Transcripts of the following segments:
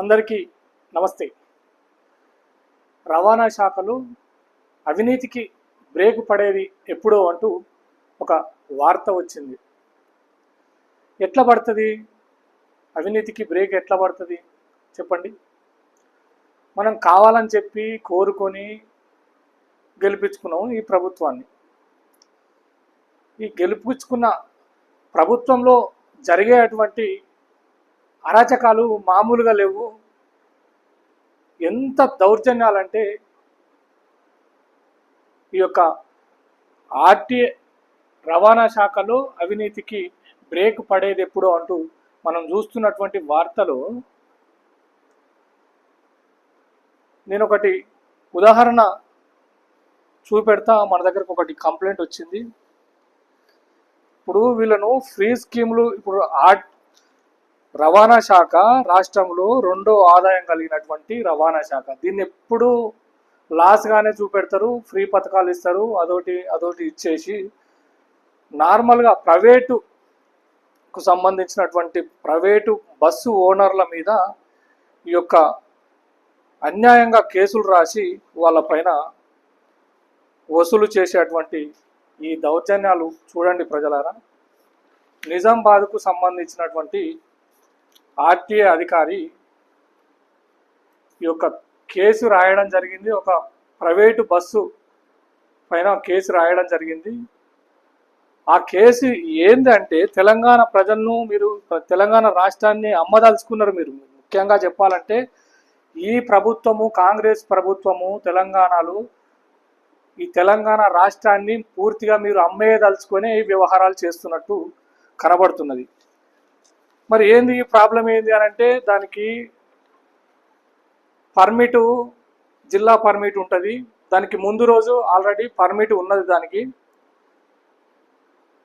అందరికీ నమస్తే. రవాణా శాఖలు అవినీతికి బ్రేక్ పడేది ఎప్పుడో అంటూ ఒక వార్త వచ్చింది. ఎట్లా పడుతుంది? అవినీతికి బ్రేక్ ఎట్లా పడుతుంది? చెప్పండి. మనం కావాలని చెప్పి కోరుకొని గెలిపించుకున్నాం ఈ ప్రభుత్వాన్ని. ఈ గెలిపించుకున్న ప్రభుత్వంలో జరిగేటువంటి అరాచకాలు మామూలుగా లేవు. ఎంత దౌర్జన్యాలంటే ఈ యొక్క ఆర్టీఏ రవాణా శాఖలో అవినీతికి బ్రేక్ పడేది ఎప్పుడో అంటూ మనం చూస్తున్నటువంటి వార్తలు నేను ఒకటి ఉదాహరణ చూపెడతా. మన దగ్గరకు ఒకటి కంప్లైంట్ వచ్చింది. ఇప్పుడు వీళ్ళను ఫ్రీ స్కీములు ఇప్పుడు ఆర్ట్ రవాణా శాఖ రాష్ట్రంలో రెండో ఆదాయం కలిగినటువంటి రవాణా శాఖ. దీన్ని ఎప్పుడు లాస్గానే చూపెడతారు ఫ్రీ పథకాలు ఇస్తారు అదోటి అదోటి ఇచ్చేసి నార్మల్గా ప్రైవేటుకు సంబంధించినటువంటి ప్రైవేటు బస్సు ఓనర్ల మీద ఈ యొక్క అన్యాయంగా కేసులు రాసి వాళ్ళపైన వసూలు చేసేటువంటి ఈ దౌర్జన్యాలు చూడండి ప్రజలారా. నిజామాబాద్కు సంబంధించినటువంటి ఆర్టీఏ అధికారి ఈ యొక్క కేసు రాయడం జరిగింది. ఒక ప్రైవేటు బస్సు పైన కేసు రాయడం జరిగింది. ఆ కేసు ఏందంటే తెలంగాణ ప్రజలను మీరు తెలంగాణ రాష్ట్రాన్ని అమ్మదలుచుకున్నారు మీరు. ముఖ్యంగా చెప్పాలంటే ఈ ప్రభుత్వము కాంగ్రెస్ ప్రభుత్వము తెలంగాణలో ఈ తెలంగాణ రాష్ట్రాన్ని పూర్తిగా మీరు అమ్మేయదలుచుకొని వ్యవహారాలు చేస్తున్నట్టు కనబడుతున్నది. మరి ఏంది ఈ ప్రాబ్లం ఏంది అని అంటే దానికి పర్మిటు జిల్లా పర్మిట్ ఉంటుంది. దానికి ముందు రోజు ఆల్రెడీ పర్మిట్ ఉన్నది దానికి.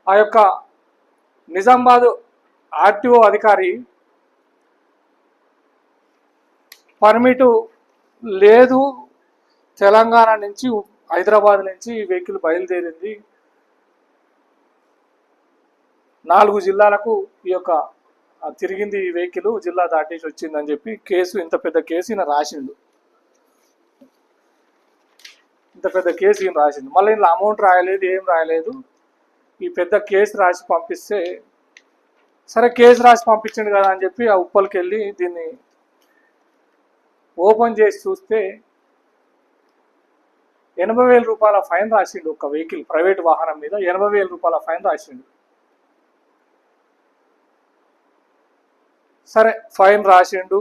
ఆ యొక్క నిజామాబాద్ ఆర్టీఓ అధికారి పర్మిటు లేదు తెలంగాణ నుంచి హైదరాబాద్ నుంచి ఈ వెహికల్ బయలుదేరింది. నాలుగు జిల్లాలకు ఈ యొక్క తిరిగింది ఈ వెహికల్ జిల్లా దాటేసి వచ్చిందని చెప్పి కేసు ఇంత పెద్ద కేసు ఈయన రాసిండు. ఇంత పెద్ద కేసు ఈయన రాసిండు. మళ్ళీ ఇందులో అమౌంట్ రాయలేదు ఏం రాయలేదు. ఈ పెద్ద కేసు రాసి పంపిస్తే సరే కేసు రాసి పంపించండి కదా అని చెప్పి ఆ ఉప్పలకి వెళ్ళి దీన్ని ఓపెన్ చేసి చూస్తే ఎనభై వేల రూపాయల ఫైన్ రాసిండు ఒక వెహికల్ ప్రైవేట్ వాహనం మీద ఎనభై వేల రూపాయల ఫైన్ రాసిండు. సరే ఫైన్ రాసిండు.